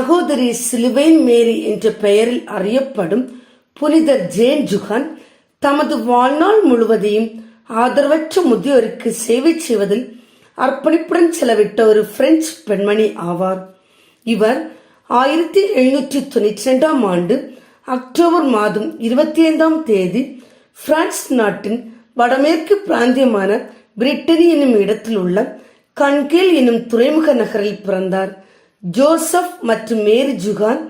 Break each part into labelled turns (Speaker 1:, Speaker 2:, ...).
Speaker 1: சகோதரி சிலுவைன் மேரி என்ற பெயரில் அறியப்படும் புனிதர் ஜேன் ஜுகான் தமது வாழ்நாள் முழுவதையும் ஆதரவற்ற முதியோருக்கு சேவை செய்வதில் அர்ப்பணிப்புடன் செலவிட்ட ஒரு பிரெஞ்சு பெண்மணி ஆவார். இவர் ஆயிரத்தி எழுநூற்றி தொண்ணூற்றி ரெண்டாம் ஆண்டு அக்டோபர் மாதம் இருபத்தி ஐந்தாம் தேதி பிரான்ஸ் நாட்டின் வடமேற்கு பிராந்தியமான பிரிட்டனி என்னும் இடத்தில் உள்ள கன்கேல் என்னும் துறைமுக நகரில் பிறந்தார். ஜோசப் மற்றும் மேரி ஜுகான்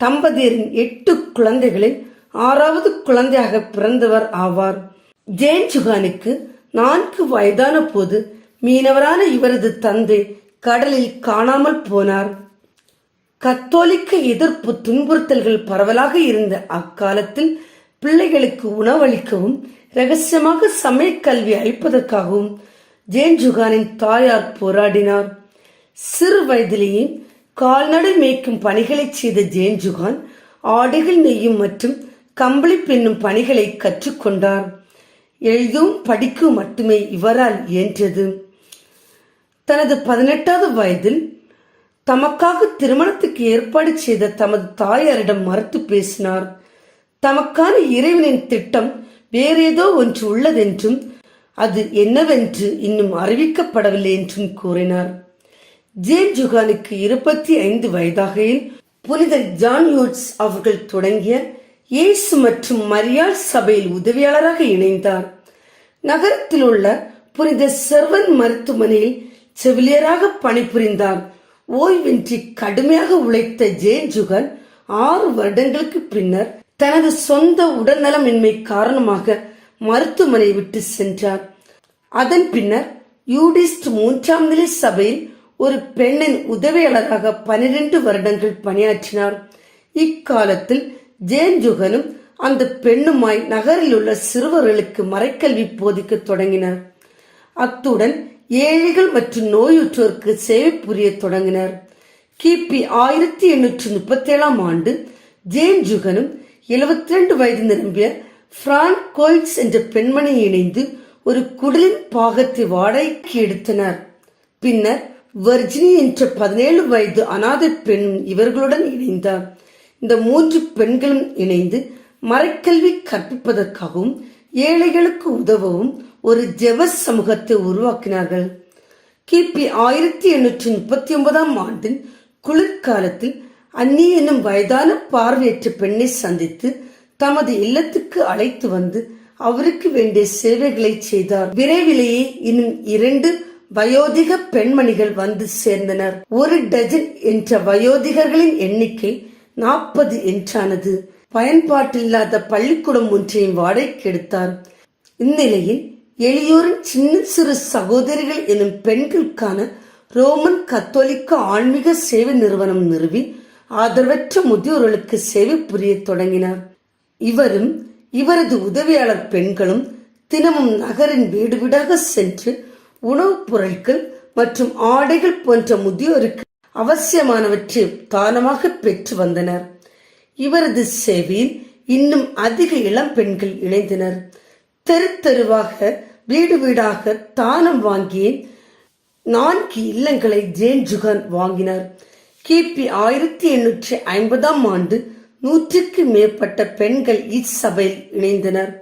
Speaker 1: தம்பதியரின் எட்டு குழந்தைகளில் ஆறாவது குழந்தையாக பிறந்தவர் ஆவார். ஜேன் ஜுகானுக்கு நான்கு வயதான போது மீனவரான இவரது தந்தை கடலில் காணாமல் போனார். கத்தோலிக்க எதிர்ப்பு துன்புறுத்தல்கள் பரவலாக இருந்த அக்காலத்தில் பிள்ளைகளுக்கு உணவளிக்கவும் ரகசியமாக சமயக்கல்வி அளிப்பதற்காகவும் ஜேன் ஜுகானின் தாயார் போராடினார். சிறு வயதிலேயே கால்நடை மேய்க்கும் பணிகளை செய்த ஜேன் ஜுகான் ஆடைகள் நெய்யும் மற்றும் கம்பளி பின்னும் பணிகளை கற்றுக்கொண்டார். எழுதவும் படிக்கும் மட்டுமே இவரால் இயன்றது. தனது பதினெட்டாவது வயதில் தமக்காக திருமணத்துக்கு ஏற்பாடு செய்த தமது தாயாரிடம் மறுத்து பேசினார். தமக்கான இறைவனின் திட்டம் வேறேதோ ஒன்று உள்ளதென்றும் அது என்னவென்று இன்னும் அறிவிக்கப்படவில்லை என்றும் கூறினார். ஜேன் ஜுகானுக்கு இருபத்தி ஐந்து வயதாகையில் புனித ஜான் யூட்ஸ் அவர்கள் தொடங்கிய இயேசு மற்றும் மரியாள் சபையில் உதவியாளராக இணைந்தார். நகரத்தில் உள்ள புனித செர்வன் மருத்துவமனையில் செவிலியராக பணிபுரிந்தார். ஓய்வின்றி கடுமையாக உழைத்த ஜேன் ஜுகன் ஆறு வருடங்களுக்கு பின்னர் தனது சொந்த உடல்நலமின்மை காரணமாக மருத்துவமனை விட்டு சென்றார். அதன் பின்னர் யூடிஸ்ட் மூன்றாம் நிலை சபையில் ஒரு பெண்ணின் உதவியாளராக பனிரெண்டு வருடங்கள் பணியாற்றினார். இக்காலத்தில் ஜேன் ஜுகனும் அந்த பெண்ணுமாய் நகரில் உள்ள சிறுவர்களுக்கு மறைக்கல்வி போதிக்க தொடங்கினார். அத்துடன் ஏழைகள் மற்றும் நோயுற்றோருக்கு சேவை புரிய தொடங்கினர். கிபி ஆயிரத்தி எண்ணூற்றி முப்பத்தி ஏழாம் ஆண்டு ஜேன் ஜுகனும் எழுபத்தி ரெண்டு வயது நிரம்பிய பிரான் கோயிட்ஸ் என்ற பெண்மணி இணைந்து ஒரு குடலின் பாகத்தை வாடகைக்கு எடுத்தனர். பின்னர் வர்ஜினி என்ற பதினேழு வயது அனாதை பெண்ணும் இவர்களுடன் இணைந்தார் இந்த மூன்று பெண்களும் இணைந்து மறைக்கல்வி கற்பிப்பதற்காகவும் ஏழைகளுக்கு உதவவும் ஒரு ஜெவ சமூகத்தை உருவாக்கினார்கள். கிபி ஆயிரத்தி எண்ணூற்றி முப்பத்தி ஒன்பதாம் ஆண்டின் குளிர்காலத்தில் அன்னி என்னும் வயதான பார்வையற்ற பெண்ணை சந்தித்து தமது இல்லத்துக்கு அழைத்து வந்து அவருக்கு வேண்டிய சேவைகளை செய்தார். விரைவிலேயே இன்னும் இரண்டு வயோதிக பெண்மணிகள் வந்து சேர்ந்தனர். ஒரு டஜன் என்ற வயோதிகர்களின் எண்ணிக்கை நாற்பது என்றானது. பயன்பாட்டில்லாத பள்ளிக்கூடம் ஒன்றையும் வாடகைக்கு எடுத்தார். இந்நிலையில் எளியோரின் சின்ன சிறு சகோதரிகள் எனும் பெண்களுக்கான ரோமன் கத்தோலிக்க ஆன்மீக சேவை நிறுவனம் நிறுவி ஆதரவற்ற முதியோர்களுக்கு சேவை புரிய தொடங்கினார். இவரும் இவரது உதவியாளர் பெண்களும் தினமும் நகரின் வீடு வீடாக சென்று உணவுப் பொருட்கள் மற்றும் ஆடைகள் போன்ற முதியோருக்கு அவசியமானவற்றை தானமாக பெற்று வந்தனர். இவரது சேவையில் இன்னும் அதிக இளம் பெண்கள் இணைந்தனர். தெரு தெருவாக வீடு வீடாக தானம் வாங்கி நான்கு இல்லங்களை ஜேன் ஜுகான் வாங்கினார். கிபி ஆயிரத்தி எண்ணூற்றி ஐம்பதாம் ஆண்டு நூற்றுக்கு மேற்பட்ட பெண்கள் இச்சபையில் இணைந்தனர்.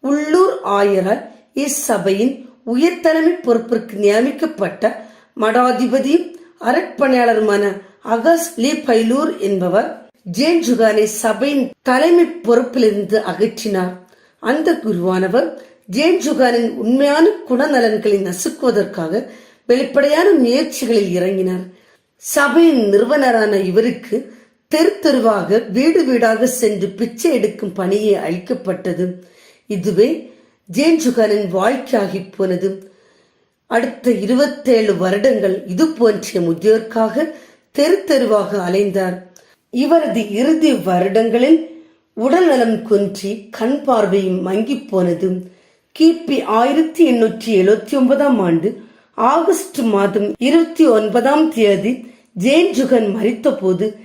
Speaker 1: உள்ளூர் ஆயரால் இச்சபையின் உயர்தலைமை பொறுப்பிற்கு நியமிக்கப்பட்ட மடாதிபதியும் அரட்பணியாளருமான அகஸ் லீ பைலூர் என்பவர் ஜேன் ஜுகானை சபையின் தலைமை பொறுப்பிலிருந்து அகற்றினார். அந்த குருவானவர் ஜேன் ஜுகானின் உண்மையான குணநலன்களை நசுக்குவதற்காக வெளிப்படையான முயற்சிகளில் இறங்கினார். சபையின் நிறுவனரான இவருக்கு தெரு தெருவாக வீடு வீடாக சென்று பிச்சை எடுக்கும் பணியை அளிக்கப்பட்டது. இதுவே ஜேன் வாழ்க்கையாகி போனது. அடுத்த இருபத்தேழு வருடங்கள் இது போன்ற முதியோர்க்காக தெரு தெருவாக அலைந்தார். இவரது இறுதி வருடங்களில் உடல் நலம் குன்றி கண் பார்வையும் மங்கி போனது. கிபி ஆயிரத்தி எண்ணூற்றி எழுபத்தி ஒன்பதாம் ஆண்டு ஆகஸ்ட் மாதம் இருபத்தி ஒன்பதாம் தேதி ஜேன் ஜுகன் மறித்த போது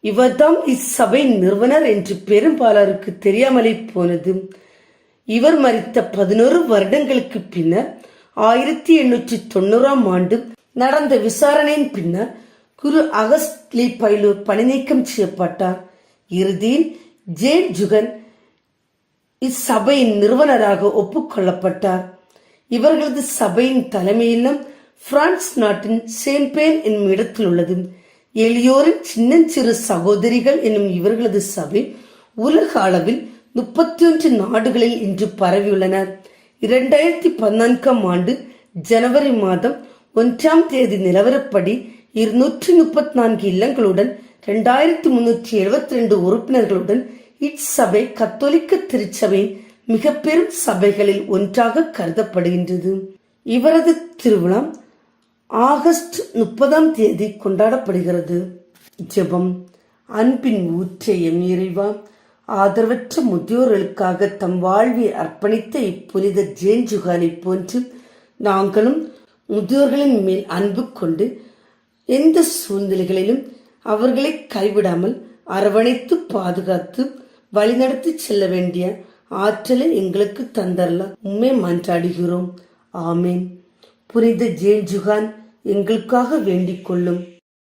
Speaker 1: இவர்தான் இச்சபையின் நிறுவனர் என்று பெரும்பாலாருக்கு தெரியாமலே போனது. இவர் மறித்த பதினோரு வருடங்களுக்கு பின்னர் ஆயிரத்தி எண்ணூற்றி தொண்ணூறாம் ஆண்டு நடந்த விசாரணையின் பின்னர் குரு அகஸ்ட்லி பைலூர் பணிநீக்கம் செய்யப்பட்டார். இறுதியில் ஜேன் ஜுகன் இச்சபையின் நிறுவனராக ஒப்புக்கொள்ளப்பட்டார். இவர்களது சபையின் தலைமையிலும் பிரான்ஸ் நாட்டின் சேன்பேன் என்னும் இடத்தில் உள்ளது. எளியோரின் சின்னஞ்சிறு சகோதரிகள் என்னும் இவர்களது சபை உலக அளவில் முப்பத்தி ஒன்று நாடுகளில் இன்று பரவியுள்ளனர் இரண்டாயிரத்தி பதினான்காம் ஆண்டு ஜனவரி மாதம் ஒன்றாம் தேதி நிலவரப்படி இருநூற்றி முப்பத்தி நான்கு இல்லங்களுடன் இரண்டாயிரத்தி முன்னூற்றி எழுபத்தி ரெண்டு உறுப்பினர்களுடன் இச்சபை கத்தோலிக்க திருச்சபையின் மிக பெரும் சபைகளில் ஒன்றாக கருதப்படுகின்றது. இவரது திருவிழா ஆகஸ்ட் முப்பதாம் தேதி கொண்டாடப்படுகிறது. ஜெபம். அன்பின் ஊற்றையும் இறைவா ஆதரவற்ற முதியோர்களுக்காக தம் வாழ்வை அர்ப்பணித்த இப்புனித ஜேன் ஜுகானை போன்று நாங்களும் முதியோர்களின் மேல் அன்பு கொண்டு எந்த சூழ்நிலைகளிலும் அவர்களை கைவிடாமல் அரவணைத்து பாதுகாத்து வழிநடத்தி செல்ல வேண்டிய ஆற்றலை எங்களுக்கு தந்தரல. உண்மை மன்றாடுகிறோம். ஆமேன். புனித ஜேன் ஜுகான் எங்களுக்காக வேண்டிக் கொள்ளும்.